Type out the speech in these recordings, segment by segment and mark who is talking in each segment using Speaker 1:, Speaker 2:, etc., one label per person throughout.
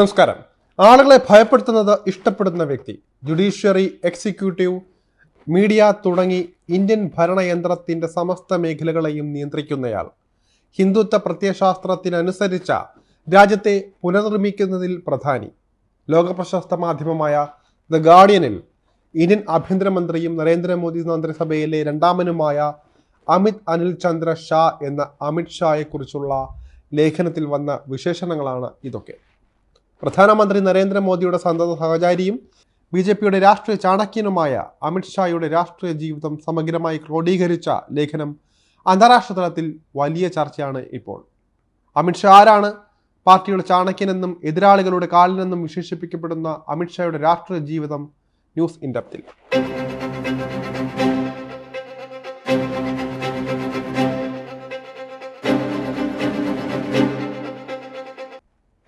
Speaker 1: നമസ്കാരം. ആളുകളെ ഭയപ്പെടുത്തുന്നത് ഇഷ്ടപ്പെടുന്ന വ്യക്തി ജുഡീഷ്യറി എക്സിക്യൂട്ടീവ് മീഡിയ തുടങ്ങി ഇന്ത്യൻ ഭരണയന്ത്രത്തിന്റെ സമസ്ത മേഖലകളെയും നിയന്ത്രിക്കുന്നയാൾ. ഹിന്ദുത്വ പ്രത്യയശാസ്ത്രത്തിനനുസരിച്ച രാജ്യത്തെ പുനർനിർമ്മിക്കുന്നതിൽ പ്രധാനി. ലോകപ്രശസ്ത മാധ്യമമായ ദ ഗാർഡിയനിൽ ഇന്ത്യൻ ആഭ്യന്തരമന്ത്രിയും നരേന്ദ്രമോദി മന്ത്രിസഭയിലെ രണ്ടാമനുമായ അമിത് അനിൽ ചന്ദ്ര ഷാ എന്ന അമിത് ഷായെക്കുറിച്ചുള്ള ലേഖനത്തിൽ വന്ന വിശേഷണങ്ങളാണ് ഇതൊക്കെ. പ്രധാനമന്ത്രി നരേന്ദ്രമോദിയുടെ സന്തത സഹചാരിയും ബി ജെ പിയുടെ രാഷ്ട്രീയ ചാണക്യനുമായ അമിത്ഷായുടെ രാഷ്ട്രീയ ജീവിതം സമഗ്രമായി ക്രോഡീകരിച്ച ലേഖനം അന്താരാഷ്ട്ര തലത്തിൽ വലിയ ചർച്ചയാണ് ഇപ്പോൾ. അമിത്ഷാ ആരാണ്? പാർട്ടിയുടെ ചാണക്യനെന്നും എതിരാളികളുടെ കാലിനെന്നും വിശേഷിപ്പിക്കപ്പെടുന്ന അമിത്ഷായുടെ രാഷ്ട്രീയ ജീവിതം ന്യൂസ് ഇൻഡപ്തിൽ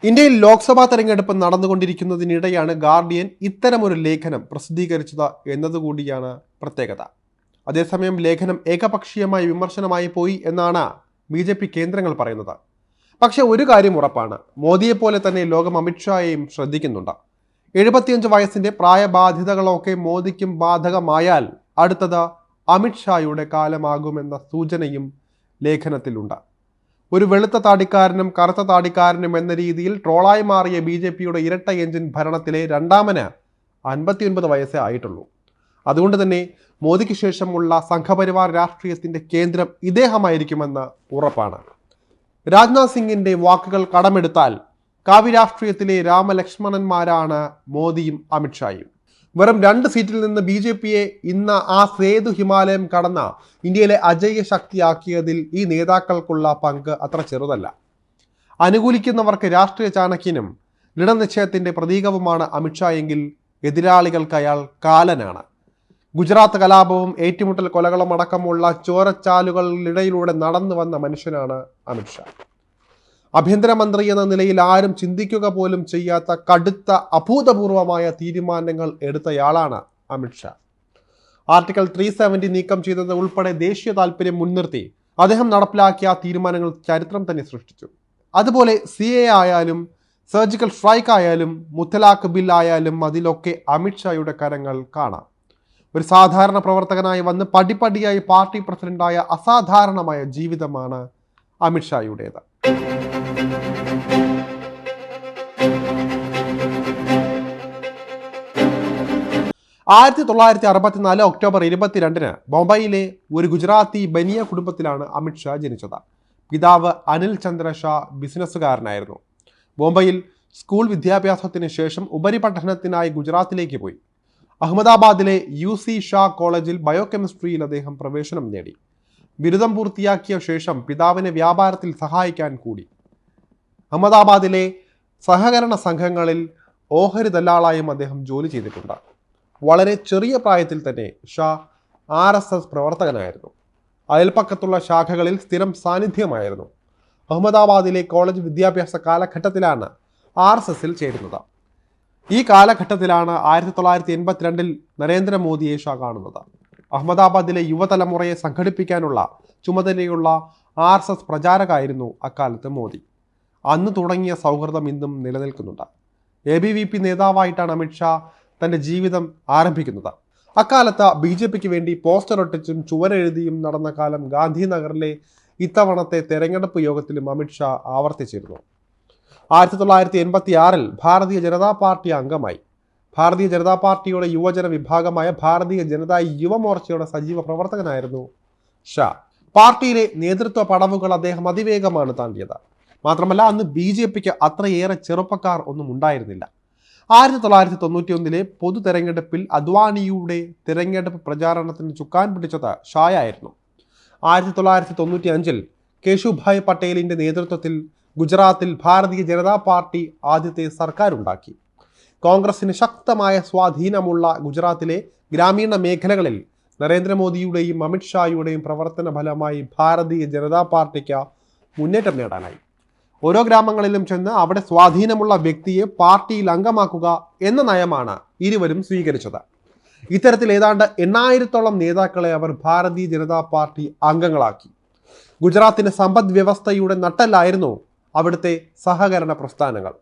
Speaker 1: ഇന്ത്യയിൽ ലോക്സഭാ തെരഞ്ഞെടുപ്പ് നടന്നുകൊണ്ടിരിക്കുന്നതിനിടെയാണ് ഗാർഡിയൻ ഇത്തരമൊരു ലേഖനം പ്രസിദ്ധീകരിച്ചത് എന്നതുകൂടിയാണ് പ്രത്യേകത. അതേസമയം ലേഖനം ഏകപക്ഷീയമായി വിമർശനമായി പോയി എന്നാണ് ബി ജെ പി കേന്ദ്രങ്ങൾ പറയുന്നത്. പക്ഷേ ഒരു കാര്യം ഉറപ്പാണ്. മോദിയെപ്പോലെ തന്നെ ലോകം അമിത്ഷായെയും ശ്രദ്ധിക്കുന്നുണ്ട്. എഴുപത്തിയഞ്ച് വയസ്സിന്റെ പ്രായബാധിതകളൊക്കെ മോദിക്കും ബാധകമായാൽ അടുത്തത് അമിത്ഷായുടെ കാലമാകുമെന്ന സൂചനയും ലേഖനത്തിലുണ്ട്. ഒരു വെളുത്ത താടിക്കാരനും കറുത്ത താടിക്കാരനും എന്ന രീതിയിൽ ട്രോളായി മാറിയ ബി ജെ പിയുടെ ഇരട്ട എഞ്ചിൻ ഭരണത്തിലെ രണ്ടാമന് അൻപത്തിയൊൻപത് വയസ്സേ ആയിട്ടുള്ളൂ. അതുകൊണ്ട് തന്നെ മോദിക്ക് ശേഷമുള്ള സംഘപരിവാർ രാഷ്ട്രീയത്തിന്റെ കേന്ദ്രം ഇദ്ദേഹമായിരിക്കുമെന്ന് ഉറപ്പാണ്. രാജ്നാഥ് സിംഗിന്റെ വാക്കുകൾ കടമെടുത്താൽ കാവ്യരാഷ്ട്രീയത്തിലെ രാമലക്ഷ്മണന്മാരാണ് മോദിയും അമിത്ഷായും. വെറും രണ്ട് സീറ്റിൽ നിന്ന് ബി ജെ പിയെ ഇന്ന് ആ സേതു ഹിമാലയം കടന്ന ഇന്ത്യയിലെ അജയ്യ ശക്തിയാക്കിയതിൽ ഈ നേതാക്കൾക്കുള്ള പങ്ക് അത്ര ചെറുതല്ല. അനുകൂലിക്കുന്നവർക്ക് രാഷ്ട്രീയ ചാണക്യനും ദൃഢനിശ്ചയത്തിന്റെ പ്രതീകവുമാണ് അമിത്ഷാ എങ്കിൽ എതിരാളികൾക്ക് അയാൾ കാലനാണ്. ഗുജറാത്ത് കലാപവും ഏറ്റുമുട്ടൽ കൊലകളും അടക്കമുള്ള ചോരച്ചാലുകളിടയിലൂടെ നടന്നു വന്ന മനുഷ്യനാണ് അമിത്ഷാ ആഭ്യന്തരമന്ത്രി എന്ന നിലയിൽ ആരും ചിന്തിക്കുക പോലും ചെയ്യാത്ത കടുത്ത അഭൂതപൂർവമായ തീരുമാനങ്ങൾ എടുത്തയാളാണ് അമിത്ഷാ ആർട്ടിക്കിൾ ത്രീ സെവന്റി നീക്കം ചെയ്തത് ഉൾപ്പെടെ ദേശീയ താല്പര്യം മുൻനിർത്തി അദ്ദേഹം നടപ്പിലാക്കിയ തീരുമാനങ്ങൾ ചരിത്രം തന്നെ സൃഷ്ടിച്ചു. അതുപോലെ സി എ ആയാലും സർജിക്കൽ സ്ട്രൈക്ക് ആയാലും മുത്തലാഖ് ബിൽ ആയാലും അതിലൊക്കെ അമിത്ഷായുടെ കരങ്ങൾ കാണാം. ഒരു സാധാരണ പ്രവർത്തകനായി വന്ന് പടിപടിയായി പാർട്ടി പ്രസിഡന്റായ അസാധാരണമായ ജീവിതമാണ് അമിത്ഷായുടേത് ആയിരത്തി തൊള്ളായിരത്തി അറുപത്തിനാല് ഒക്ടോബർ ഇരുപത്തിരണ്ടിന് ബോംബെയിലെ ഒരു ഗുജറാത്തി ബനിയ കുടുംബത്തിലാണ് അമിത്ഷാ ജനിച്ചത്. പിതാവ് അനിൽ ചന്ദ്ര ഷാ ബിസിനസ്സുകാരനായിരുന്നു. ബോംബെയിൽ സ്കൂൾ വിദ്യാഭ്യാസത്തിന് ശേഷം ഉപരിപഠനത്തിനായി ഗുജറാത്തിലേക്ക് പോയി. അഹമ്മദാബാദിലെ യു സി ഷാ കോളേജിൽ ബയോകെമിസ്ട്രിയിൽ അദ്ദേഹം പ്രവേശനം നേടി. ബിരുദം പൂർത്തിയാക്കിയ ശേഷം പിതാവിനെ വ്യാപാരത്തിൽ സഹായിക്കാൻ കൂടി. അഹമ്മദാബാദിലെ സഹകരണ സംഘങ്ങളിൽ ഓഹരി ദല്ലാളായും അദ്ദേഹം ജോലി ചെയ്തിട്ടുണ്ട്. വളരെ ചെറിയ പ്രായത്തിൽ തന്നെ ഷാ ആർ എസ് എസ് പ്രവർത്തകനായിരുന്നു. അയൽപ്പക്കത്തുള്ള ശാഖകളിൽ സ്ഥിരം സാന്നിധ്യമായിരുന്നു. അഹമ്മദാബാദിലെ കോളേജ് വിദ്യാഭ്യാസ കാലഘട്ടത്തിലാണ് ആർ എസ് എസിൽ ചേരുന്നത്. ഈ കാലഘട്ടത്തിലാണ് ആയിരത്തി തൊള്ളായിരത്തി എൺപത്തിരണ്ടിൽ നരേന്ദ്രമോദിയെ ഷാ കാണുന്നത്. അഹമ്മദാബാദിലെ യുവതലമുറയെ സംഘടിപ്പിക്കാനുള്ള ചുമതലയുള്ള ആർ എസ് എസ് പ്രചാരകായിരുന്നു അക്കാലത്ത് മോദി. അന്ന് തുടങ്ങിയ സൗഹൃദം ഇന്നും നിലനിൽക്കുന്നുണ്ട്. എ ബി വി പി നേതാവായിട്ടാണ് അമിത്ഷാ തന്റെ ജീവിതം ആരംഭിക്കുന്നത്. അക്കാലത്ത് ബി ജെ പിക്ക് വേണ്ടി പോസ്റ്റർ ഒട്ടിച്ചും ചുവരെഴുതിയും നടന്ന കാലം ഗാന്ധിനഗറിലെ ഇത്തവണത്തെ തെരഞ്ഞെടുപ്പ് യോഗത്തിലും അമിത്ഷാ ആവർത്തിച്ചിരുന്നു. ആയിരത്തി തൊള്ളായിരത്തി എൺപത്തി ആറിൽ ഭാരതീയ ജനതാ പാർട്ടി അംഗമായി. ഭാരതീയ ജനതാ പാർട്ടിയുടെ യുവജന വിഭാഗമായ ഭാരതീയ ജനതാ യുവമോർച്ചയുടെ സജീവ പ്രവർത്തകനായിരുന്നു ഷാ. പാർട്ടിയിലെ നേതൃത്വ പടവുകൾ അദ്ദേഹം അതിവേഗമാണ് താണ്ടിയത്. മാത്രമല്ല അന്ന് ബി ജെ പിക്ക് അത്രയേറെ ചെറുപ്പക്കാർ ഒന്നും ഉണ്ടായിരുന്നില്ല. ആയിരത്തി തൊള്ളായിരത്തി തൊണ്ണൂറ്റി ഒന്നിലെ പൊതു തെരഞ്ഞെടുപ്പിൽ അദ്വാനിയുടെ തെരഞ്ഞെടുപ്പ് പ്രചാരണത്തിന് ചുക്കാൻ പിടിച്ചത് ഷായായിരുന്നു. ആയിരത്തി തൊള്ളായിരത്തി തൊണ്ണൂറ്റി അഞ്ചിൽ കേശുഭായ് പട്ടേലിന്റെ നേതൃത്വത്തിൽ ഗുജറാത്തിൽ ഭാരതീയ ജനതാ പാർട്ടി ആദ്യത്തെ സർക്കാരുണ്ടാക്കി. കോൺഗ്രസിന് ശക്തമായ സ്വാധീനമുള്ള ഗുജറാത്തിലെ ഗ്രാമീണ മേഖലകളിൽ നരേന്ദ്രമോദിയുടെയും അമിത്ഷായുടെയും പ്രവർത്തന ഫലമായി ഭാരതീയ ജനതാ പാർട്ടിക്ക് മുന്നേറ്റം നേടാനായി. ഓരോ ഗ്രാമങ്ങളിലും ചെന്ന് അവിടെ സ്വാധീനമുള്ള വ്യക്തിയെ പാർട്ടിയിൽ അംഗമാക്കുക എന്ന നയമാണ് ഇരുവരും സ്വീകരിച്ചത്. ഇത്തരത്തിൽ ഏതാണ്ട് എണ്ണായിരത്തോളം നേതാക്കളെ അവർ ഭാരതീയ ജനതാ പാർട്ടി അംഗങ്ങളാക്കി. ഗുജറാത്തിന്റെ സമ്പദ് വ്യവസ്ഥയുടെ നട്ടല്ലായിരുന്നു അവിടുത്തെ സഹകരണ പ്രസ്ഥാനങ്ങൾ.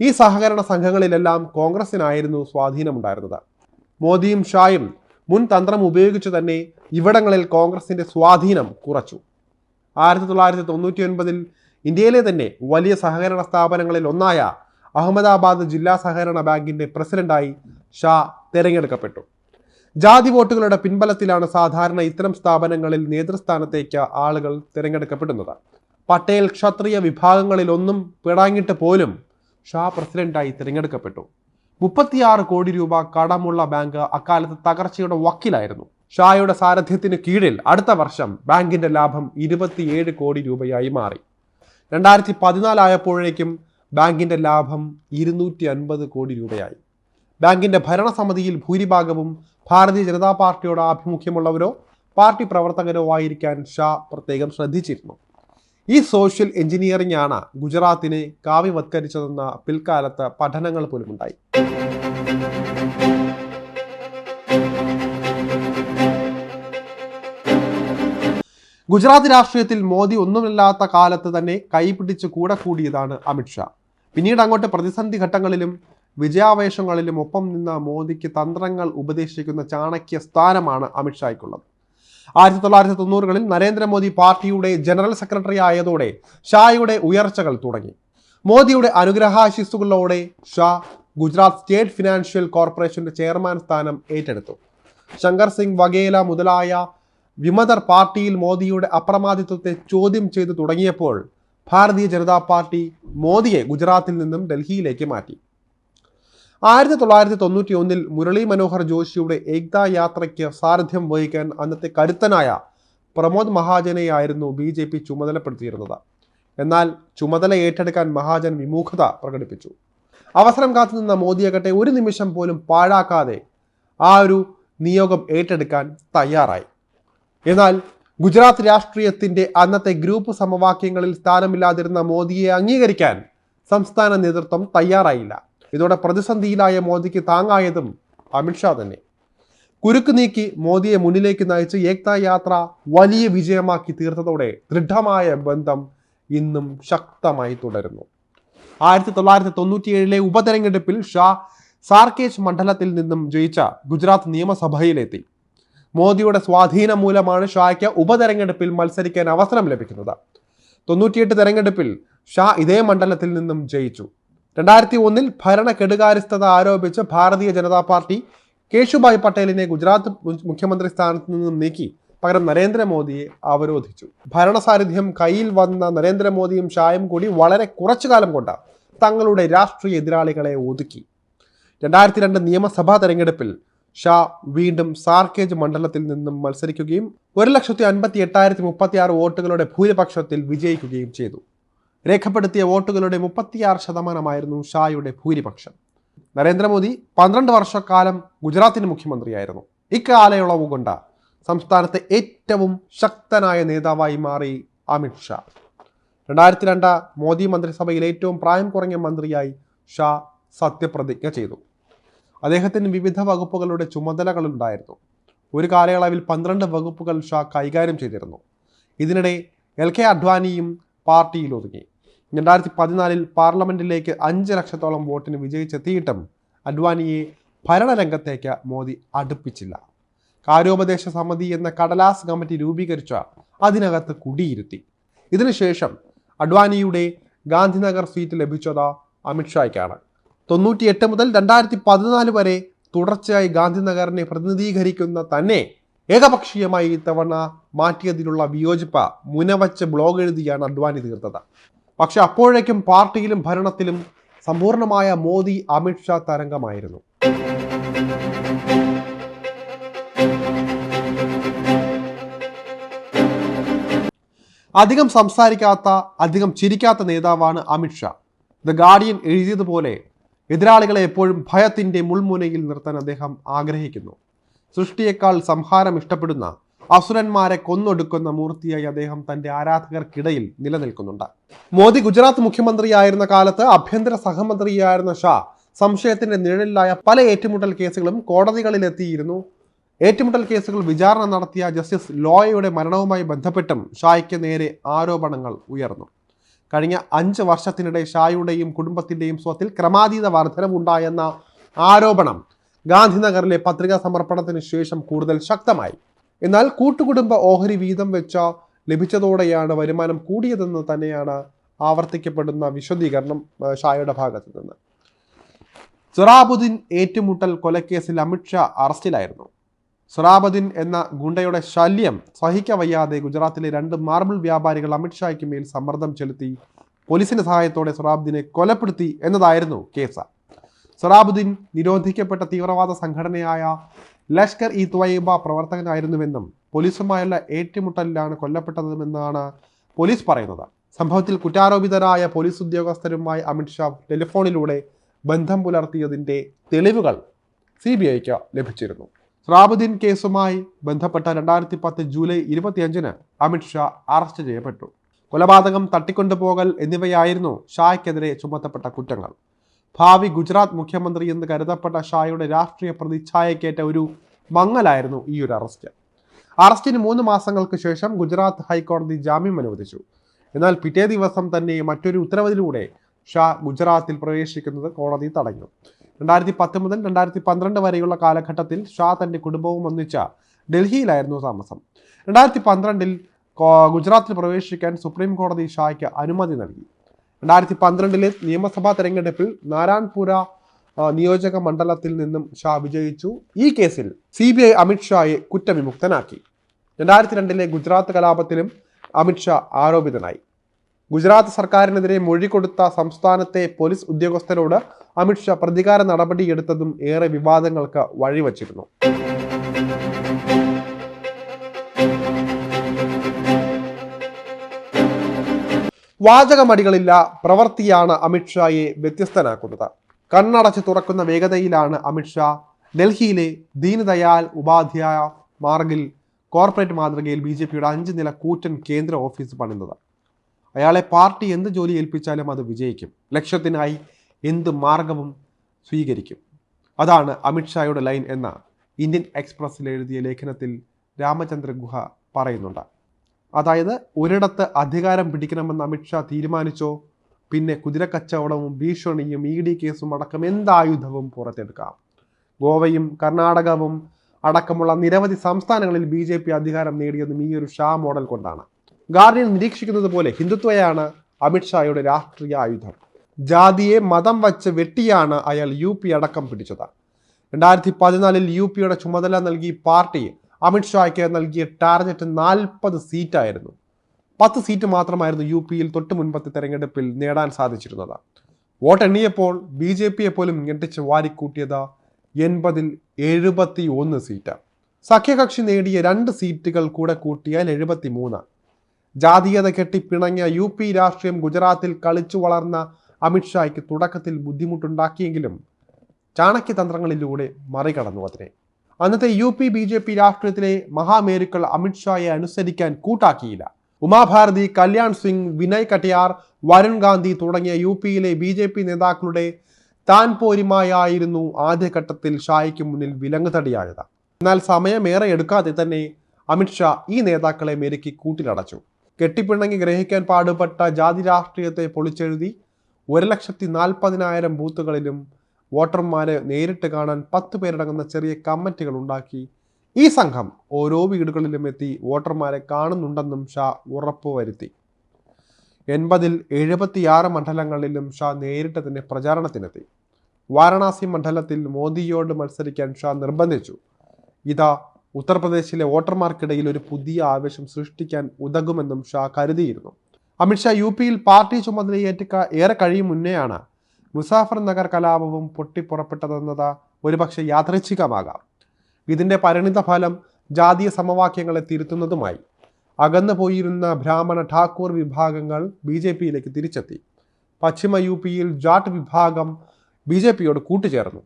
Speaker 1: ഈ സഹകരണ സംഘങ്ങളിലെല്ലാം കോൺഗ്രസിനായിരുന്നു സ്വാധീനമുണ്ടായിരുന്നത്. മോദിയും ഷായും മുൻ തന്ത്രം ഉപയോഗിച്ചു തന്നെ ഇവിടങ്ങളിൽ കോൺഗ്രസിന്റെ സ്വാധീനം കുറച്ചു. ആയിരത്തി തൊള്ളായിരത്തി തൊണ്ണൂറ്റി ഒൻപതിൽ ഇന്ത്യയിലെ തന്നെ വലിയ സഹകരണ സ്ഥാപനങ്ങളിൽ ഒന്നായ അഹമ്മദാബാദ് ജില്ലാ സഹകരണ ബാങ്കിന്റെ പ്രസിഡന്റായി ഷാ തിരഞ്ഞെടുക്കപ്പെട്ടു. ജാതി വോട്ടുകളുടെ പിൻബലത്തിലാണ് സാധാരണ ഇത്തരം സ്ഥാപനങ്ങളിൽ നേതൃസ്ഥാനത്തേക്ക് ആളുകൾ തിരഞ്ഞെടുക്കപ്പെടുന്നത്. പട്ടേൽ ക്ഷത്രിയ വിഭാഗങ്ങളിലൊന്നും പിടാങ്ങിട്ട് പോലും ഷാ പ്രസിഡന്റായി തിരഞ്ഞെടുക്കപ്പെട്ടു. മുപ്പത്തിയാറ് കോടി രൂപ കടമുള്ള ബാങ്ക് അക്കാലത്ത് തകർച്ചയുടെ വക്കിലായിരുന്നു. ഷായുടെ സാരഥ്യത്തിന് കീഴിൽ അടുത്ത വർഷം ബാങ്കിന്റെ ലാഭം ഇരുപത്തിയേഴ് കോടി രൂപയായി മാറി. രണ്ടായിരത്തി പതിനാലായപ്പോഴേക്കും ബാങ്കിന്റെ ലാഭം ഇരുന്നൂറ്റി അൻപത് കോടി രൂപയായി. ബാങ്കിന്റെ ഭരണസമിതിയിൽ ഭൂരിഭാഗവും ഭാരതീയ ജനതാ പാർട്ടിയോട് ആഭിമുഖ്യമുള്ളവരോ പാർട്ടി പ്രവർത്തകരോ ആയിരിക്കാൻ ഷാ പ്രത്യേകം ശ്രദ്ധിച്ചിരുന്നു. ഈ സോഷ്യൽ എഞ്ചിനീയറിംഗ് ആണ് ഗുജറാത്തിനെ കാവ്യവത്കരിച്ചതെന്ന പിൽക്കാലത്ത് പഠനങ്ങൾ പോലും ഉണ്ടായി ഗുജറാത്ത് രാഷ്ട്രീയത്തിൽ മോദി ഒന്നുമില്ലാത്ത കാലത്ത് തന്നെ കൈപിടിച്ച് കൂടെ കൂടിയതാണ് അമിത്ഷാ പിന്നീട് അങ്ങോട്ട് പ്രതിസന്ധി ഘട്ടങ്ങളിലും വിജയാവേശങ്ങളിലും ഒപ്പം നിന്ന മോദിക്ക് തന്ത്രങ്ങൾ ഉപദേശിക്കുന്ന ചാണക്യ സ്ഥാനമാണ് അമിത്ഷായ്ക്കുള്ളത് ആയിരത്തി തൊള്ളായിരത്തി തൊണ്ണൂറുകളിൽ നരേന്ദ്രമോദി പാർട്ടിയുടെ ജനറൽ സെക്രട്ടറി ആയതോടെ ഷായുടെ ഉയർച്ചകൾ തുടങ്ങി. മോദിയുടെ അനുഗ്രഹാശിസ്സുകളോടെ ഷാ ഗുജറാത്ത് സ്റ്റേറ്റ് ഫിനാൻഷ്യൽ കോർപ്പറേഷന്റെ ചെയർമാൻ സ്ഥാനം ഏറ്റെടുത്തു. ശങ്കർ സിംഗ് വഗേല മുതലായ വിമതർ പാർട്ടിയിൽ മോദിയുടെ അപ്രമാദിത്വത്തെ ചോദ്യം ചെയ്തു തുടങ്ങിയപ്പോൾ ഭാരതീയ ജനതാ പാർട്ടി മോദിയെ ഗുജറാത്തിൽ നിന്നും ഡൽഹിയിലേക്ക് മാറ്റി. ആയിരത്തി തൊള്ളായിരത്തി തൊണ്ണൂറ്റി ഒന്നിൽ മുരളി മനോഹർ ജോഷിയുടെ ഏകതാ യാത്രയ്ക്ക് സാരഥ്യം വഹിക്കാൻ അന്നത്തെ കരുത്തനായ പ്രമോദ് മഹാജനെയായിരുന്നു ബി ജെ പി ചുമതലപ്പെടുത്തിയിരുന്നത്. എന്നാൽ ചുമതല ഏറ്റെടുക്കാൻ മഹാജൻ വിമുഖത പ്രകടിപ്പിച്ചു. അവസരം കാത്തുനിന്ന മോദിയാകട്ടെ ഒരു നിമിഷം പോലും പാഴാക്കാതെ ആ ഒരു നിയോഗം ഏറ്റെടുക്കാൻ തയ്യാറായി. എന്നാൽ ഗുജറാത്ത് രാഷ്ട്രീയത്തിന്റെ അന്നത്തെ ഗ്രൂപ്പ് സമവാക്യങ്ങളിൽ സ്ഥാനമില്ലാതിരുന്ന മോദിയെ അംഗീകരിക്കാൻ സംസ്ഥാന നേതൃത്വം തയ്യാറായില്ല. ഇതോടെ പ്രതിസന്ധിയിലായ മോദിക്ക് താങ്ങായതും അമിത്ഷാ തന്നെ. കുരുക്ക് നീക്കി മോദിയെ മുന്നിലേക്ക് നയിച്ച് ഏക്താ യാത്ര വലിയ വിജയമാക്കി തീർത്തതോടെ ദൃഢമായ ബന്ധം ഇന്നും ശക്തമായി തുടരുന്നു. ആയിരത്തി തൊള്ളായിരത്തി തൊണ്ണൂറ്റിയേഴിലെ ഉപതെരഞ്ഞെടുപ്പിൽ ഷാ സാർക്കേജ് മണ്ഡലത്തിൽ നിന്നും ജയിച്ച ഗുജറാത്ത് നിയമസഭയിലെത്തി. മോദിയുടെ സ്വാധീനം മൂലമാണ് ഷായ്ക്ക് ഉപതെരഞ്ഞെടുപ്പിൽ മത്സരിക്കാൻ അവസരം ലഭിക്കുന്നത്. തൊണ്ണൂറ്റിയെട്ട് തെരഞ്ഞെടുപ്പിൽ ഷാ ഇതേ മണ്ഡലത്തിൽ നിന്നും ജയിച്ചു. രണ്ടായിരത്തി ഒന്നിൽ ഭരണ കെടുകാര്യസ്ഥത ആരോപിച്ച് ഭാരതീയ ജനതാ പാർട്ടി കേശുഭായ് പട്ടേലിനെ ഗുജറാത്ത് മുഖ്യമന്ത്രി സ്ഥാനത്ത് നിന്നും നീക്കി. പകരം നരേന്ദ്രമോദിയെ അവരോധിച്ചു. ഭരണസാരഥ്യം കയ്യിൽ വന്ന നരേന്ദ്രമോദിയും ഷായും കൂടി വളരെ കുറച്ചു കാലം കൊണ്ട് തങ്ങളുടെ രാഷ്ട്രീയ എതിരാളികളെ ഒതുക്കി. രണ്ടായിരത്തി രണ്ട് നിയമസഭാ തെരഞ്ഞെടുപ്പിൽ ഷാ വീണ്ടും സാർക്കേജ് മണ്ഡലത്തിൽ നിന്നും മത്സരിക്കുകയും ഒരു ലക്ഷത്തി അൻപത്തി എട്ടായിരത്തി മുപ്പത്തി ആറ് വോട്ടുകളുടെ ഭൂരിപക്ഷത്തിൽ വിജയിക്കുകയും ചെയ്തു. രേഖപ്പെടുത്തിയ വോട്ടുകളുടെ മുപ്പത്തിയാറ് ശതമാനമായിരുന്നു ഷായുടെ ഭൂരിപക്ഷം. നരേന്ദ്രമോദി പന്ത്രണ്ട് വർഷക്കാലം ഗുജറാത്തിന് മുഖ്യമന്ത്രിയായിരുന്നു. ഇക്കാലയളവ് കൊണ്ട് സംസ്ഥാനത്തെ ഏറ്റവും ശക്തനായ നേതാവായി മാറി അമിത് ഷാ. രണ്ടായിരത്തി രണ്ട് മോദി മന്ത്രിസഭയിൽ ഏറ്റവും പ്രായം കുറഞ്ഞ മന്ത്രിയായി ഷാ സത്യപ്രതിജ്ഞ ചെയ്തു. അദ്ദേഹത്തിന് വിവിധ വകുപ്പുകളുടെ ചുമതലകളുണ്ടായിരുന്നു. ഒരു കാലയളവിൽ പന്ത്രണ്ട് വകുപ്പുകൾ ഷാ കൈകാര്യം ചെയ്തിരുന്നു. ഇതിനിടെ എൽ കെ അഡ്വാനിയും പാർട്ടിയിൽ ഒതുങ്ങി. രണ്ടായിരത്തി പതിനാലിൽ പാർലമെന്റിലേക്ക് അഞ്ച് ലക്ഷത്തോളം വോട്ടിന് വിജയിച്ചെത്തിയിട്ടും അഡ്വാനിയെ ഭരണരംഗത്തേക്ക് മോദി അടുപ്പിച്ചില്ല. കാര്യോപദേശ സമിതി എന്ന കടലാസ് കമ്മിറ്റി രൂപീകരിച്ച അതിനകത്ത് കുടിയിരുത്തി. ഇതിനുശേഷം അഡ്വാനിയുടെ ഗാന്ധിനഗർ സീറ്റ് ലഭിച്ചത് അമിത്ഷായ്ക്കാണ്. തൊണ്ണൂറ്റിയെട്ട് മുതൽ രണ്ടായിരത്തി പതിനാല് വരെ തുടർച്ചയായി ഗാന്ധിനഗറിനെ പ്രതിനിധീകരിക്കുന്ന തന്നെ ഏകപക്ഷീയമായി ഇത്തവണ മാറ്റിയതിലുള്ള വിയോജിപ്പ മുനവച്ച് ബ്ലോഗ് എഴുതിയാണ് അഡ്വാനി തീർത്തത്. പക്ഷെ അപ്പോഴേക്കും പാർട്ടിയിലും ഭരണത്തിലും സമ്പൂർണമായ മോദി അമിത്ഷാ തരംഗമായിരുന്നു. അധികം സംസാരിക്കാത്ത അധികം ചിരിക്കാത്ത നേതാവാണ് അമിത്ഷാ ദ ഗാർഡിയൻ എഴുതിയതുപോലെ എതിരാളികളെ എപ്പോഴും ഭയത്തിന്റെ മുൾമുനയിൽ നിർത്താൻ അദ്ദേഹം ആഗ്രഹിക്കുന്നു. സൃഷ്ടിയേക്കാൾ സംഹാരം ഇഷ്ടപ്പെടുന്ന അസുരന്മാരെ കൊന്നൊടുക്കുന്ന മൂർത്തിയായി അദ്ദേഹം തന്റെ ആരാധകർക്കിടയിൽ നിലനിൽക്കുന്നുണ്ട്. മോദി ഗുജറാത്ത് മുഖ്യമന്ത്രിയായിരുന്ന കാലത്ത് ആഭ്യന്തര സഹമന്ത്രിയായിരുന്ന ഷാ സംശയത്തിന്റെ നിഴലിലായ പല ഏറ്റുമുട്ടൽ കേസുകളും കോടതികളിലെത്തിയിരുന്നു. ഏറ്റുമുട്ടൽ കേസുകൾ വിചാരണ നടത്തിയ ജസ്റ്റിസ് ലോയയുടെ മരണവുമായി ബന്ധപ്പെട്ടും ഷായ്ക്ക് നേരെ ആരോപണങ്ങൾ ഉയർന്നു. കഴിഞ്ഞ അഞ്ച് വർഷത്തിനിടെ ഷായുടെയും കുടുംബത്തിന്റെയും സ്വത്തിൽ ക്രമാതീത വർധനവുണ്ടായെന്ന ആരോപണം ഗാന്ധിനഗറിലെ പത്രികാ സമർപ്പണത്തിന് ശേഷം കൂടുതൽ ശക്തമായി. എന്നാൽ കൂട്ടുകുടുംബ ഓഹരി വീതം വെച്ച ലഭിച്ചതോടെയാണ് വരുമാനം കൂടിയതെന്ന് തന്നെയാണ് ആവർത്തിക്കപ്പെടുന്ന വിശദീകരണം ഷായുടെ ഭാഗത്ത് നിന്ന്. സൊറാബുദ്ദീൻ ഏറ്റുമുട്ടൽ കൊലക്കേസിൽ അമിത്ഷാ അറസ്റ്റിലായിരുന്നു. സൊറാബുദ്ദീൻ എന്ന ഗുണ്ടയുടെ ശല്യം സഹിക്കവയ്യാതെ ഗുജറാത്തിലെ രണ്ട് മാർബിൾ വ്യാപാരികൾ അമിത്ഷായ്ക്ക് മേൽ സമ്മർദ്ദം ചെലുത്തി പോലീസിന്റെ സഹായത്തോടെ സൊറാബുദ്ദീനെ കൊലപ്പെടുത്തി എന്നതായിരുന്നു കേസ്. സൊറാബുദ്ദീൻ നിരോധിക്കപ്പെട്ട തീവ്രവാദ സംഘടനയായ ലഷ്കർ ഇ ത്വയ്ബ പ്രവർത്തകനായിരുന്നുവെന്നും പോലീസുമായുള്ള ഏറ്റുമുട്ടലിലാണ് കൊല്ലപ്പെട്ടതെന്നാണ് പോലീസ് പറയുന്നത്. സംഭവത്തിൽ കുറ്റാരോപിതരായ പോലീസ് ഉദ്യോഗസ്ഥരുമായി അമിത്ഷാ ടെലിഫോണിലൂടെ ബന്ധം പുലർത്തിയതിന്റെ തെളിവുകൾ സി ബി ഐക്ക് ലഭിച്ചിരുന്നു. റാബുദ്ദീൻ കേസുമായി ബന്ധപ്പെട്ട രണ്ടായിരത്തി പത്ത് ജൂലൈ ഇരുപത്തിയഞ്ചിന് അമിത്ഷാ അറസ്റ്റ് ചെയ്യപ്പെട്ടു. കൊലപാതകം തട്ടിക്കൊണ്ടുപോകൽ എന്നിവയായിരുന്നു ഷായ്ക്കെതിരെ ചുമത്തപ്പെട്ട കുറ്റങ്ങൾ. ഭാവി ഗുജറാത്ത് മുഖ്യമന്ത്രി എന്ന് കരുതപ്പെട്ട ഷായുടെ രാഷ്ട്രീയ പ്രതിച്ഛായക്കേറ്റ ഒരു മങ്ങലായിരുന്നു ഈ ഒരു അറസ്റ്റ്. അറസ്റ്റിന് മൂന്ന് മാസങ്ങൾക്ക് ശേഷം ഗുജറാത്ത് ഹൈക്കോടതി ജാമ്യം അനുവദിച്ചു. എന്നാൽ പിറ്റേ ദിവസം തന്നെ മറ്റൊരു ഉത്തരവിലൂടെ ഷാ ഗുജറാത്തിൽ പ്രവേശിക്കുന്നത് കോടതി തടഞ്ഞു. രണ്ടായിരത്തി പത്ത് മുതൽ രണ്ടായിരത്തി പന്ത്രണ്ട് വരെയുള്ള കാലഘട്ടത്തിൽ ഷാ തന്റെ കുടുംബവും ഒന്നിച്ച ഡൽഹിയിലായിരുന്നു താമസം. രണ്ടായിരത്തി പന്ത്രണ്ടിൽ ഗുജറാത്തിൽ പ്രവേശിക്കാൻ സുപ്രീം കോടതി ഷായ്ക്ക് അനുമതി നൽകി. രണ്ടായിരത്തി പന്ത്രണ്ടിലെ നിയമസഭാ തെരഞ്ഞെടുപ്പിൽ നാരായൺപുര നിയോജക മണ്ഡലത്തിൽ നിന്നും ഷാ വിജയിച്ചു. ഈ കേസിൽ സി ബി ഐ അമിത്ഷായെ കുറ്റവിമുക്തനാക്കി. രണ്ടായിരത്തി രണ്ടിലെ ഗുജറാത്ത് കലാപത്തിലും അമിത്ഷാ ആരോപിതനായി. ഗുജറാത്ത് സർക്കാരിനെതിരെ മൊഴി കൊടുത്ത സംസ്ഥാനത്തെ പോലീസ് ഉദ്യോഗസ്ഥരോട് അമിത്ഷാ പ്രതികാര നടപടിയെടുത്തതും ഏറെ വിവാദങ്ങൾക്ക് വഴിവച്ചിരുന്നു. വാചകമടികളില്ല പ്രവൃത്തിയാണ് അമിത്ഷായെ വ്യത്യസ്തനാക്കുന്നത്. കണ്ണടച്ച് തുറക്കുന്ന വേഗതയിലാണ് അമിത്ഷാ ഡൽഹിയിലെ ദീനദയാൽ ഉപാധ്യായ മാർഗിൽ കോർപ്പറേറ്റ് മാതൃകയിൽ ബി ജെ പിയുടെ അഞ്ച് നില കൂറ്റൻ കേന്ദ്ര ഓഫീസ് പണിയുന്നത്. അയാളെ പാർട്ടി എന്ത് ജോലി ഏൽപ്പിച്ചാലും അത് വിജയിക്കും. ലക്ഷ്യത്തിനായി എന്ത് മാർഗവും സ്വീകരിക്കും. അതാണ് അമിത്ഷായുടെ ലൈൻ എന്ന ഇന്ത്യൻ എക്സ്പ്രസ്സിൽ എഴുതിയ ലേഖനത്തിൽ രാമചന്ദ്ര ഗുഹ പറയുന്നുണ്ട്. അതായത് ഒരിടത്ത് അധികാരം പിടിക്കണമെന്ന് അമിത്ഷാ തീരുമാനിച്ചോ? പിന്നെ കുതിരക്കച്ചവടവും ഭീഷണിയും ഇ ഡി കേസും അടക്കം എന്തായുധവും പുറത്തെടുക്കാം? ഗോവയും കർണാടകവും അടക്കമുള്ള നിരവധി സംസ്ഥാനങ്ങളിൽ ബി ജെ പി അധികാരം നേടിയതും ഈ ഒരു ഷാ മോഡൽ കൊണ്ടാണ്. ഗാർഡിയൻ നിരീക്ഷിക്കുന്നത് പോലെ ഹിന്ദുത്വയാണ് അമിത്ഷായുടെ രാഷ്ട്രീയ ആയുധം. ജാതിയെ മതം വച്ച് വെട്ടിയാണ് അയാൾ യു പി അടക്കം പിടിച്ചത്. രണ്ടായിരത്തി പതിനാലിൽ യു പിയുടെ ചുമതല നൽകി പാർട്ടി അമിത്ഷായ്ക്ക് നൽകിയ ടാർഗറ്റ് നാൽപ്പത് സീറ്റായിരുന്നു. പത്ത് സീറ്റ് മാത്രമായിരുന്നു യു പിയിൽ തൊട്ട് മുൻപത്തെ തെരഞ്ഞെടുപ്പിൽ നേടാൻ സാധിച്ചിരുന്നത്. വോട്ടെണ്ണിയപ്പോൾ ബി ജെ പിയെ പോലും ഞെട്ടിച്ച് വാരിക്കൂട്ടിയത് എൺപതിൽ എഴുപത്തി ഒന്ന് സീറ്റ്. സഖ്യകക്ഷി നേടിയ രണ്ട് സീറ്റുകൾ കൂടെ കൂട്ടിയാൽ എഴുപത്തി മൂന്ന് ജാതീയത കെട്ടിപ്പിണങ്ങിയ യു പി രാഷ്ട്രീയം ഗുജറാത്തിൽ കളിച്ചു വളർന്ന അമിത്ഷായ്ക്ക് തുടക്കത്തിൽ ബുദ്ധിമുട്ടുണ്ടാക്കിയെങ്കിലും ചാണക്യ തന്ത്രങ്ങളിലൂടെ മറികടന്നു അതിനെ. അന്നത്തെ U P B J P രാഷ്ട്രീയത്തിലെ മഹാമേരുക്കൾ അമിത്ഷായെ അനുസരിക്കാൻ കൂട്ടാക്കിയില്ല. ഉമാഭാരതി കല്യാൺ സിംഗ് വിനയ് കട്ടിയാർ വരുൺ ഗാന്ധി തുടങ്ങിയ യു പിയിലെ ബി ജെ പി നേതാക്കളുടെ താൻ പോരിമായായിരുന്നു ആദ്യഘട്ടത്തിൽ ഷായ്ക്ക് മുന്നിൽ വിലങ്ങുതടിയായത്. എന്നാൽ സമയമേറെ എടുക്കാതെ തന്നെ അമിത്ഷാ ഈ നേതാക്കളെ മെരുക്കി കൂട്ടിലടച്ചു. കെട്ടിപ്പിണങ്ങി ഗ്രഹിക്കാൻ പാടുപെട്ട ജാതി രാഷ്ട്രീയത്തെ പൊളിച്ചെഴുതി ഒരു ലക്ഷത്തി നാൽപ്പതിനായിരം ബൂത്തുകളിലും വോട്ടർമാരെ നേരിട്ട് കാണാൻ പത്ത് പേരടങ്ങുന്ന ചെറിയ കമ്മിറ്റികൾ ഉണ്ടാക്കി. ഈ സംഘം ഓരോ വീടുകളിലും എത്തി വോട്ടർമാരെ കാണുന്നുണ്ടെന്നും ഷാ ഉറപ്പുവരുത്തി. എൺപതിൽ എഴുപത്തിയാറ് മണ്ഡലങ്ങളിലും ഷാ നേരിട്ട് തന്നെ പ്രചാരണത്തിനെത്തി. വാരണാസി മണ്ഡലത്തിൽ മോദിയോട് മത്സരിക്കാൻ ഷാ നിർബന്ധിച്ചു. ഇതാ ഉത്തർപ്രദേശിലെ വോട്ടർമാർക്കിടയിൽ ഒരു പുതിയ ആവേശം സൃഷ്ടിക്കാൻ ഉതകുമെന്നും ഷാ കരുതിയിരുന്നു. അമിത്ഷാ യു പിയിൽ പാർട്ടി ചുമതലയേറ്റ ഏറെ കഴിയും മുന്നെയാണ് മുസാഫർ നഗർ കലാപവും പൊട്ടിപ്പുറപ്പെട്ടതെന്നത് ഒരുപക്ഷെ യാദൃച്ഛികമാകാം. ഇതിന്റെ പരിണിതഫലം ജാതീയ സമവാക്യങ്ങളെ തിരുത്തുന്നതുമായി അകന്നു പോയിരുന്ന ബ്രാഹ്മണ ഠാക്കൂർ വിഭാഗങ്ങൾ ബി ജെ പിയിലേക്ക് തിരിച്ചെത്തി. പശ്ചിമ യു പിയിൽ ജാട്ട് വിഭാഗം ബി ജെ പിയോട് കൂട്ടുചേർന്നു.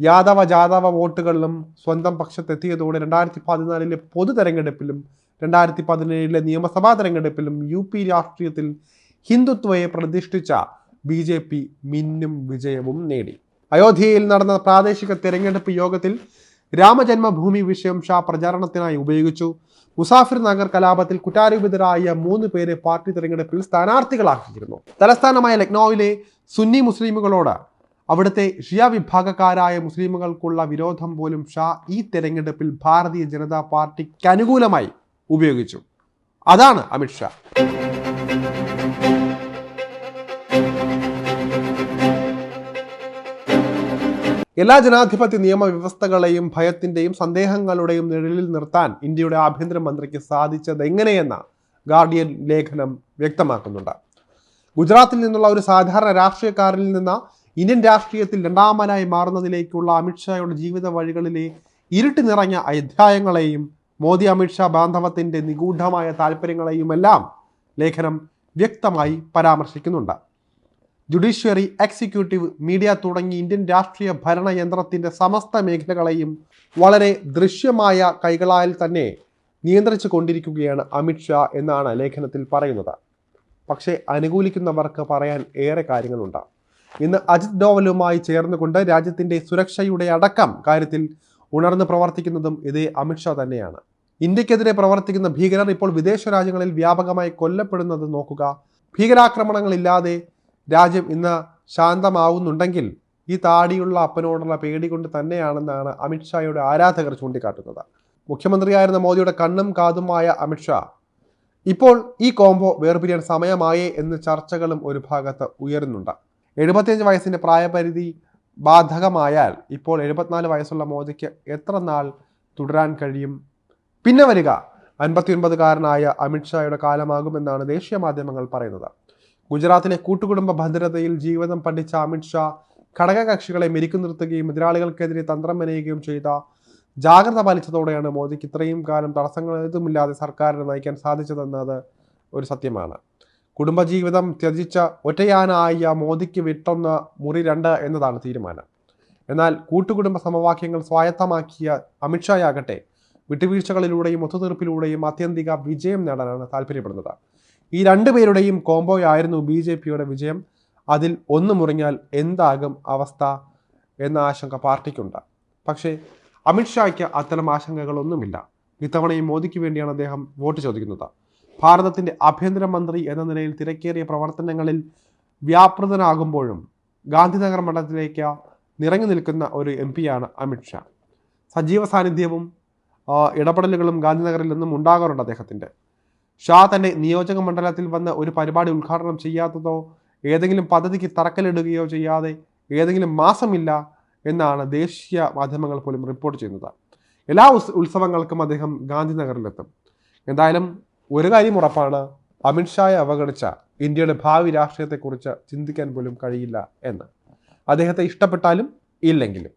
Speaker 1: യാദവ ജാദവ വോട്ടുകളിലും സ്വന്തം പക്ഷത്തെത്തിയതോടെ രണ്ടായിരത്തി പതിനാലിലെ പൊതു തെരഞ്ഞെടുപ്പിലും രണ്ടായിരത്തി പതിനേഴിലെ നിയമസഭാ തെരഞ്ഞെടുപ്പിലും യു പി രാഷ്ട്രീയത്തിൽ ഹിന്ദുത്വയെ പ്രതിഷ്ഠിച്ച ബി ജെ പി മിന്നും വിജയവും നേടി. അയോധ്യയിൽ നടന്ന പ്രാദേശിക തെരഞ്ഞെടുപ്പ് യോഗത്തിൽ രാമജന്മഭൂമി വിഷയം ഷാ പ്രചാരണത്തിനായി ഉപയോഗിച്ചു. മുസാഫിർ നഗർ കലാപത്തിൽ കുറ്റാരോപിതരായ മൂന്ന് പേരെ പാർട്ടി തെരഞ്ഞെടുപ്പിൽ സ്ഥാനാർത്ഥികളാക്കിയിരുന്നു. തലസ്ഥാനമായ ലക്നൌവിലെ സുന്നി മുസ്ലിമുകളോട് അവിടുത്തെ ഷിയ വിഭാഗക്കാരായ മുസ്ലിമുകൾക്കുള്ള വിരോധം പോലും ഷാ ഈ തെരഞ്ഞെടുപ്പിൽ ഭാരതീയ ജനതാ പാർട്ടിക്ക് അനുകൂലമായി ഉപയോഗിച്ചു. അതാണ് അമിത്ഷാ എല്ലാ ജനാധിപത്യ നിയമ വ്യവസ്ഥകളെയും ഭയത്തിന്റെയും സന്ദേഹങ്ങളുടെയും നിഴലിൽ നിർത്താൻ ഇന്ത്യയുടെ ആഭ്യന്തരമന്ത്രിക്ക് സാധിച്ചത് എങ്ങനെയെന്ന ഗാർഡിയൻ ലേഖനം വ്യക്തമാക്കുന്നുണ്ട്. ഗുജറാത്തിൽ നിന്നുള്ള ഒരു സാധാരണ രാഷ്ട്രീയക്കാരിൽ നിന്ന് ഇന്ത്യൻ രാഷ്ട്രീയത്തിൽ രണ്ടാമനായി മാറുന്നതിലേക്കുള്ള അമിത്ഷായുടെ ജീവിത വഴികളിലെ ഇരുട്ടി നിറഞ്ഞ അധ്യായങ്ങളെയും മോദി അമിത്ഷാ ബാന്ധവത്തിന്റെ നിഗൂഢമായ താല്പര്യങ്ങളെയുമെല്ലാം ലേഖനം വ്യക്തമായി പരാമർശിക്കുന്നുണ്ട്. ജുഡീഷ്യറി എക്സിക്യൂട്ടീവ് മീഡിയ തുടങ്ങി ഇന്ത്യൻ രാഷ്ട്രീയ ഭരണയന്ത്രത്തിന്റെ സമസ്ത മേഖലകളെയും വളരെ ദൃശ്യമായ കൈകളാൽ തന്നെ നിയന്ത്രിച്ചു കൊണ്ടിരിക്കുകയാണ് അമിത്ഷാ എന്നാണ് ലേഖനത്തിൽ പറയുന്നത്. പക്ഷേ അനുകൂലിക്കുന്നവർക്ക് പറയാൻ ഏറെ കാര്യങ്ങളുണ്ട്. ഇന്ന് അജിത് ഡോവലുമായി ചേർന്നുകൊണ്ട് രാജ്യത്തിന്റെ സുരക്ഷയുടെ അടക്കം കാര്യത്തിൽ ഉണർന്ന് പ്രവർത്തിക്കുന്നതും ഇതേ അമിത്ഷാ തന്നെയാണ്. ഇന്ത്യക്കെതിരെ പ്രവർത്തിക്കുന്ന ഭീകരർ ഇപ്പോൾ വിദേശ രാജ്യങ്ങളിൽ വ്യാപകമായി കൊല്ലപ്പെടുന്നത് നോക്കുക. ഭീകരാക്രമണങ്ങളില്ലാതെ രാജ്യം ഇന്ന് ശാന്തമാവുന്നുണ്ടെങ്കിൽ ഈ താടിയുള്ള അപ്പനോടുള്ള പേടി കൊണ്ട് തന്നെയാണെന്നാണ് അമിത്ഷായുടെ ആരാധകർ ചൂണ്ടിക്കാട്ടുന്നത്. മുഖ്യമന്ത്രിയായിരുന്ന മോദിയുടെ കണ്ണും കാതുമായ അമിത്ഷാ ഇപ്പോൾ ഈ കോംബോ വേർപിരിയാൻ സമയമായേ എന്ന് ചർച്ചകളും ഒരു ഭാഗത്ത് ഉയരുന്നുണ്ട്. എഴുപത്തിയഞ്ച് വയസ്സിന്റെ പ്രായപരിധി ബാധകമായാൽ ഇപ്പോൾ എഴുപത്തിനാല് വയസ്സുള്ള മോദിക്ക് എത്ര നാൾ തുടരാൻ കഴിയും? പിന്നെ വരിക അൻപത്തിയൊൻപതുകാരനായ അമിത്ഷായുടെ കാലമാകുമെന്നാണ് ദേശീയ മാധ്യമങ്ങൾ പറയുന്നത്. ഗുജറാത്തിലെ കൂട്ടുകുടുംബ ഭദ്രതയിൽ ജീവിതം പഠിച്ച അമിത്ഷാ ഘടകകക്ഷികളെ മെരുക്കു നിർത്തുകയും എതിരാളികൾക്കെതിരെ തന്ത്രം മെനയുകയും ചെയ്ത ജാഗ്രത പാലിച്ചതോടെയാണ് മോദിക്ക് ഇത്രയും കാലം തടസ്സങ്ങൾ ഏതുമില്ലാതെ സർക്കാരിനെ നയിക്കാൻ സാധിച്ചതെന്നത് ഒരു സത്യമാണ്. കുടുംബജീവിതം ത്യജിച്ച ഒറ്റയാനായ മോദിക്ക് വിട്ടൊന്ന മുറി രണ്ട് എന്നതാണ് തീരുമാനം. എന്നാൽ കൂട്ടുകുടുംബ സമവാക്യങ്ങൾ സ്വായത്തമാക്കിയ അമിത്ഷായാകട്ടെ വിട്ടുവീഴ്ചകളിലൂടെയും ഒത്തുതീർപ്പിലൂടെയും ആത്യന്തിക വിജയം നേടാനാണ് താല്പര്യപ്പെടുന്നത്. ഈ രണ്ടുപേരുടെയും കോംബോയായിരുന്നു ബി ജെ പിയുടെ വിജയം. അതിൽ ഒന്ന് മുറിഞ്ഞാൽ എന്താകും അവസ്ഥ എന്ന ആശങ്ക പാർട്ടിക്കുണ്ട്. പക്ഷേ അമിത്ഷായ്ക്ക് അത്തരം ആശങ്കകളൊന്നുമില്ല. ഇത്തവണയും മോദിക്ക് വേണ്ടിയാണ് അദ്ദേഹം വോട്ട് ചോദിക്കുന്നത്. ഭാരതത്തിന്റെ ആഭ്യന്തരമന്ത്രി എന്ന നിലയിൽ തിരക്കേറിയ പ്രവർത്തനങ്ങളിൽ വ്യാപൃതനാകുമ്പോഴും ഗാന്ധിനഗർ മണ്ഡലത്തിലേക്ക് നിറഞ്ഞു നിൽക്കുന്ന ഒരു എം പിയാണ് അമിത്ഷാ സജീവ സാന്നിധ്യവും ഇടപെടലുകളും ഗാന്ധിനഗറിൽ നിന്നും ഉണ്ടാകാറുണ്ട് അദ്ദേഹത്തിന്റെ ഷാ തന്റെ നിയോജക മണ്ഡലത്തിൽ വന്ന് ഒരു പരിപാടി ഉദ്ഘാടനം ചെയ്യാത്തതോ ഏതെങ്കിലും പദ്ധതിക്ക് തറക്കല്ലിടുകയോ ചെയ്യാതെ ഏതെങ്കിലും മാസമില്ല എന്നാണ് ദേശീയ മാധ്യമങ്ങൾ പോലും റിപ്പോർട്ട് ചെയ്യുന്നത്. എല്ലാ ഉത്സവങ്ങൾക്കും അദ്ദേഹം ഗാന്ധിനഗറിലെത്തും. എന്തായാലും ഒരു കാര്യം ഉറപ്പാണ് അമിത്ഷായെ അവഗണിച്ച ഇന്ത്യയുടെ ഭാവി രാഷ്ട്രീയത്തെക്കുറിച്ച് ചിന്തിക്കാൻ പോലും കഴിയില്ല എന്ന്. അദ്ദേഹത്തെ ഇഷ്ടപ്പെട്ടാലും ഇല്ലെങ്കിലും.